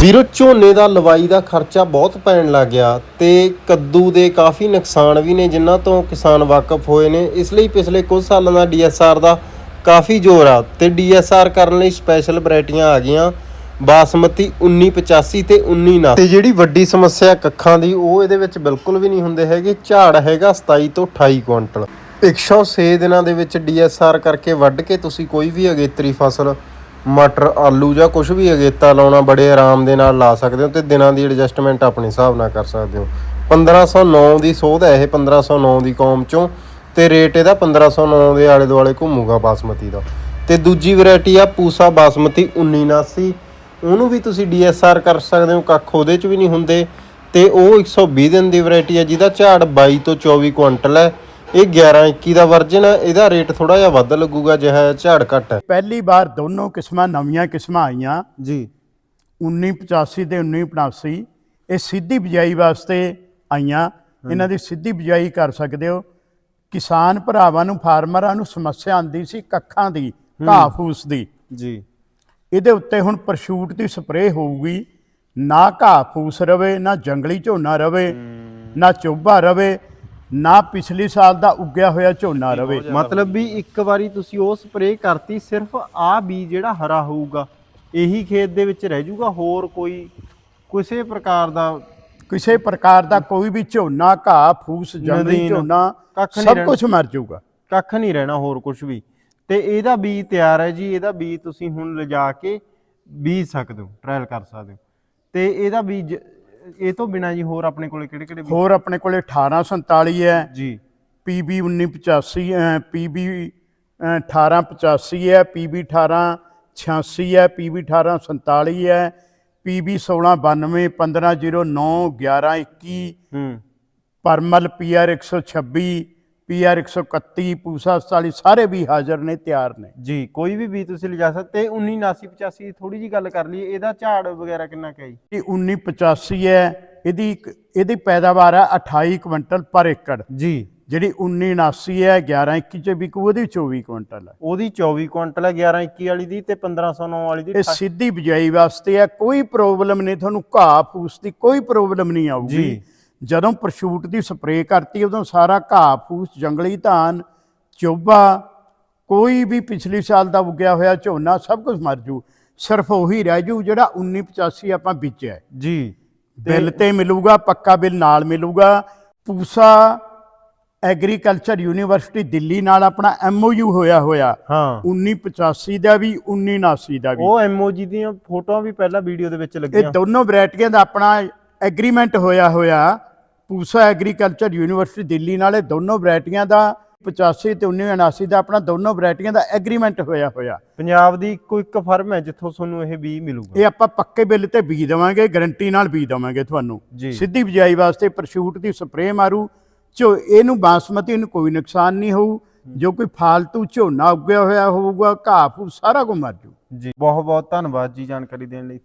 ਵੀਰੋ ਝੋਨੇ ਦਾ ਲਵਾਈ ਦਾ ਖਰਚਾ ਬਹੁਤ ਪੈਣ ਲੱਗ ਗਿਆ ਤੇ ਕੱਦੂ ਦੇ ਕਾਫੀ ਨੁਕਸਾਨ ਵੀ ਨੇ, ਜਿਨ੍ਹਾਂ ਤੋਂ ਕਿਸਾਨ ਵਾਕਫ ਹੋਏ ਨੇ। ਇਸ ਲਈ ਪਿਛਲੇ ਕੁਝ ਸਾਲਾਂ ਦਾ ਡੀਐਸਆਰ ਦਾ ਕਾਫੀ ਜ਼ੋਰ ਆ ਤੇ ਡੀਐਸਆਰ ਕਰਨ ਲਈ ਸਪੈਸ਼ਲ ਵੈਰਾਈਟੀਆਂ ਆ ਗਈਆਂ। ਬਾਸਮਤੀ 1985 ਤੇ 19 ਤੇ ਜਿਹੜੀ ਵੱਡੀ ਸਮੱਸਿਆ ਕੱਖਾਂ ਦੀ, ਉਹ ਇਹਦੇ ਵਿੱਚ ਬਿਲਕੁਲ ਵੀ ਨਹੀਂ ਹੁੰਦੇ ਹੈਗੇ। ਝਾੜ ਹੈਗਾ 27 ਤੋਂ 28 ਕੁਇੰਟਲ। 106 ਦਿਨਾਂ ਦੇ ਵਿੱਚ ਡੀਐਸਆਰ ਕਰਕੇ ਵੱਢ ਕੇ ਤੁਸੀਂ ਕੋਈ ਵੀ ਅਗੇਤਰੀ ਫਸਲ ਮਟਰ, ਆਲੂ ਜਾਂ ਕੁਝ ਵੀ ਅਗੇਤਾ ਲਾਉਣਾ, ਬੜੇ ਆਰਾਮ ਦੇ ਨਾਲ ਲਾ ਸਕਦੇ ਹੋ ਤੇ ਦਿਨਾਂ ਦੀ ਐਡਜਸਟਮੈਂਟ ਆਪਣੇ ਹਿਸਾਬ ਨਾਲ ਕਰ ਸਕਦੇ ਹੋ। 1509 ਦੀ ਸੋਧ ਹੈ ਇਹ 1509 ਦੀ ਕੌਮ ਚੋਂ ਤੇ ਰੇਟ ਇਹਦਾ 1509 ਦੇ ਆਲੇ ਦੁਆਲੇ ਘੁੰਮੂਗਾ ਬਾਸਮਤੀ ਦਾ। ਤੇ ਦੂਜੀ ਵੈਰਾਈਟੀ ਆ ਪੂਸਾ ਬਾਸਮਤੀ 1979 ਉਹਨੂੰ ਵੀ ਤੁਸੀਂ ਡੀਐਸਆਰ ਕਰ ਸਕਦੇ ਹੋ, ਕੱਖ ਉਹਦੇ ਚ ਵੀ ਨਹੀਂ ਹੁੰਦੇ। ਤੇ ਉਹ 120 ਦਿਨ ਦੀ ਵੈਰਾਈਟੀ ਹੈ ਜਿਹਦਾ ਝਾੜ 22 ਤੋਂ 24 ਕੁਇੰਟਲ ਹੈ। ਇਹ 11 21 ਦਾ ਵਰਜਨ ਹੈ ਇਹਦਾ ਰੇਟ ਥੋੜਾ ਜਿਹਾ ਵੱਧ ਲੱਗੂਗਾ ਜਿਹਾ ਝਾੜ ਘੱਟ। ਹੈ ਪਹਿਲੀ ਵਾਰ ਦੋਨੋਂ ਕਿਸਮਾਂ ਨਵੀਆਂ ਕਿਸਮਾਂ ਆਈਆਂ। ਜੀ। 1985 ਤੇ 1982 ਇਹ ਸਿੱਧੀ ਬਿਜਾਈ ਵਾਸਤੇ ਆਈਆਂ। ਇਹਨਾਂ ਦੀ ਸਿੱਧੀ ਬਿਜਾਈ ਕਰ ਸਕਦੇ ਹੋ। ਕਿਸਾਨ ਭਰਾਵਾਂ ਨੂੰ ਫਾਰਮਰਾਂ ਨੂੰ ਸਮੱਸਿਆ ਆਂਦੀ ਸੀ ਕੱਖਾਂ ਦੀ ਘਾਹ ਫੂਸ ਦੀ। ਜੀ। ਇਹਦੇ ਉੱਤੇ ਹੁਣ ਪਰਸ਼ੂਟ ਦੀ ਸਪਰੇਅ ਹੋਊਗੀ। ਨਾ ਘਾਹ ਫੂਸ ਰਵੇ ਨਾ ਜੰਗਲੀ ਝੋਨਾ ਰਵੇ ਨਾ ਚੋਬਾ ਰਵੇ। ਨਾ ਪਿਛਲੇ ਸਾਲ ਦਾ ਉੱਗਿਆ ਹੋਇਆ ਝੋਨਾ ਰਵੇ। ਮਤਲਬ ਵੀ ਇੱਕ ਵਾਰੀ ਤੁਸੀਂ ਉਹ ਸਪਰੇਅ ਕਰਤੀ ਸਿਰਫ ਆ ਬੀਜ ਜਿਹੜਾ ਹਰਾ ਹੋਊਗਾ ਇਹੀ ਖੇਤ ਦੇ ਵਿੱਚ ਰਹਿ ਜਾਊਗਾ ਹੋਰ ਕੋਈ ਕਿਸੇ ਪ੍ਰਕਾਰ ਦਾ ਕਿਸੇ ਪ੍ਰਕਾਰ ਦਾ ਕੋਈ ਵੀ ਝੋਨਾ ਘਾਹ ਫੂਸ ਜੰਗਲੀ ਝੋਨਾ ਕੱਖ ਨਹੀਂ ਸਭ ਰਹਿਣਾ। ਕੁਝ ਮਰ ਜਾਊਗਾ ਕੱਖ ਨਹੀਂ ਰਹਿਣਾ ਹੋਰ ਕੁਝ ਵੀ। ਤੇ ਇਹਦਾ ਬੀਜ ਤਿਆਰ ਹੈ ਜੀ ਇਹਦਾ ਬੀਜ ਤੁਸੀਂ ਹੁਣ ਲਿਜਾ ਕੇ ਬੀਜ ਸਕਦੇ ਹੋ ਟ੍ਰਾਇਲ ਕਰ ਸਕਦੇ ਹੋ। ਤੇ ਇਹਦਾ ਬੀਜ ਇਹ ਤੋਂ ਬਿਨਾ ਜੀ ਹੋਰ ਆਪਣੇ ਕੋਲੇ ਕਿਹੜੇ ਕਿਹੜੇ ਹੋਰ ਆਪਣੇ ਕੋਲੇ 1847 ਹੈ। ਜੀ। PB 1985 ਹੈ PB 1885 ਹੈ PB 1886 ਹੈ PB 1847 ਹੈ PB 1692 1509 1121 ਹੂੰ। ਪਰਮਲ PR 126 PR 131 ਪੂਸਾ 47 ਸਾਰੇ ਵੀ ਹਾਜ਼ਰ ਨੇ ਤਿਆਰ ਨੇ। ਜੀ ਕੋਈ ਵੀ ਬੀਜ ਤੁਸੀਂ ਲਿਜਾ ਸਕਦੇ ਤੇ 1979 85 ਦੀ ਥੋੜੀ ਜੀ ਗੱਲ ਕਰ ਲਈਏ ਇਹਦਾ ਝਾੜ ਵਗੈਰਾ ਕਿੰਨਾ ਕੁ ਹੈ ਜੀ? ਇਹ 1985 ਹੈ ਇਹਦੀ ਇਹਦੀ ਪੈਦਾਵਾਰ ਹੈ 28 ਕੁਇੰਟਲ ਪਰ ਏਕੜ। ਜੀ। ਜਿਹੜੀ 1979 ਹੈ 1121 ਚ ਵਿਕੂ ਉਹਦੀ 24 ਕੁਇੰਟਲ ਹੈ। ਉਹਦੀ 24 ਕੁਇੰਟਲ ਹੈ 11 21 ਵਾਲੀ ਦੀ ਤੇ 1509 ਵਾਲੀ ਦੀ ਇਹ ਸਿੱਧੀ ਬਿਜਾਈ ਵਾਸਤੇ ਹੈ ਕੋਈ ਪ੍ਰੋਬਲਮ ਨਹੀਂ ਤੁਹਾਨੂੰ ਘਾਹ ਫੂਸ ਦੀ ਕੋਈ ਪ੍ਰੋਬਲਮ ਨਹੀਂ ਆਊਗੀ। ਜੀ। ਜਦੋਂ ਪ੍ਰਸ਼ੂਟ ਦੀ ਸਪਰੇਅ ਕਰਤੀ ਉਦੋਂ ਸਾਰਾ ਘਾਹ ਫੂਸ ਜੰਗਲੀ ਧਾਨ ਚੋਬਾ ਕੋਈ ਵੀ ਪਿਛਲੇ ਸਾਲ ਦਾ ਉੱਗਿਆ ਹੋਇਆ ਝੋਨਾ ਸਭ ਕੁਝ ਮਰ ਜੂ। ਸਿਰਫ ਉਹੀ ਰਹਿ ਜੂ ਜਿਹੜਾ 1985 ਆਪਾਂ ਬੀਜਿਆ। ਜੀ। ਬਿੱਲ ਤੇ ਮਿਲੂਗਾ ਪੱਕਾ ਬਿੱਲ ਨਾਲ ਮਿਲੂਗਾ। ਪੂਸਾ ਐਗਰੀਕਲਚਰ ਯੂਨੀਵਰਸਿਟੀ ਦਿੱਲੀ ਨਾਲ ਆਪਣਾ ਐਮਓਯੂ ਹੋਇਆ ਹੋਇਆ। ਹਾਂ। 1985 ਦਾ ਵੀ 1979 ਦਾ ਵੀ। ਉਹ ਐਮਓਜੀ ਦੀਆਂ ਫੋਟੋਆਂ ਵੀ ਪਹਿਲਾਂ ਵੀਡੀਓ ਦੇ ਵਿੱਚ ਇਹ ਲੱਗੀਆਂ। ਦੋਨੋਂ ਵੈਰਾਈਟੀਆਂ ਦਾ ਆਪਣਾ ਐਗਰੀਮੈਂਟ ਹੋਇਆ ਹੋਇਆ। ਪੂਸਾ ਐਗਰੀਕਲਚਰ ਯੂਨੀਵਰਸਿਟੀ ਦਿੱਲੀ ਨਾਲ ਇਹ ਦੋਨੋਂ ਵੈਰਾਈਟੀਆਂ ਦਾ 85 ਤੇ 1979 ਦਾ ਆਪਣਾ ਦੋਨੋਂ ਵੈਰਾਈਟੀਆਂ ਦਾ ਐਗਰੀਮੈਂਟ ਹੋਇਆ ਹੋਇਆ ਪੰਜਾਬ ਦੀ ਇੱਕੋ ਇੱਕ ਫਰਮ ਹੈ ਜਿੱਥੋਂ ਤੁਹਾਨੂੰ ਇਹ ਬੀਜ ਮਿਲੂਗਾ ਇਹ ਆਪਾਂ ਪੱਕੇ ਬਿੱਲ ਤੇ ਬੀਜ ਦੇਵਾਂਗੇ ਗਾਰੰਟੀ ਨਾਲ ਬੀਜ ਦੇਵਾਂਗੇ ਤੁਹਾਨੂੰ। ਸਿੱਧੀ ਬਿਜਾਈ ਵਾਸਤੇ ਪ੍ਰਸ਼ੂਟ ਦੀ ਸਪਰੇਅ ਮਾਰੂ ਝੋ ਇਹਨੂੰ ਬਾਸਮਤੀ ਨੂੰ ਕੋਈ ਨੁਕਸਾਨ ਨਹੀਂ ਹੋਊ ਜੋ ਕੋਈ ਫਾਲਤੂ ਝੋਨਾ ਉੱਗਿਆ ਹੋਇਆ ਹੋਊਗਾ ਘਾਹ ਫੂਸ ਸਾਰਾ ਕੁਝ ਮਰ ਜੂ ਜੀ ਬਹੁਤ ਬਹੁਤ ਧੰਨਵਾਦ ਜੀ ਜਾਣਕਾਰੀ ਦੇਣ ਲਈ.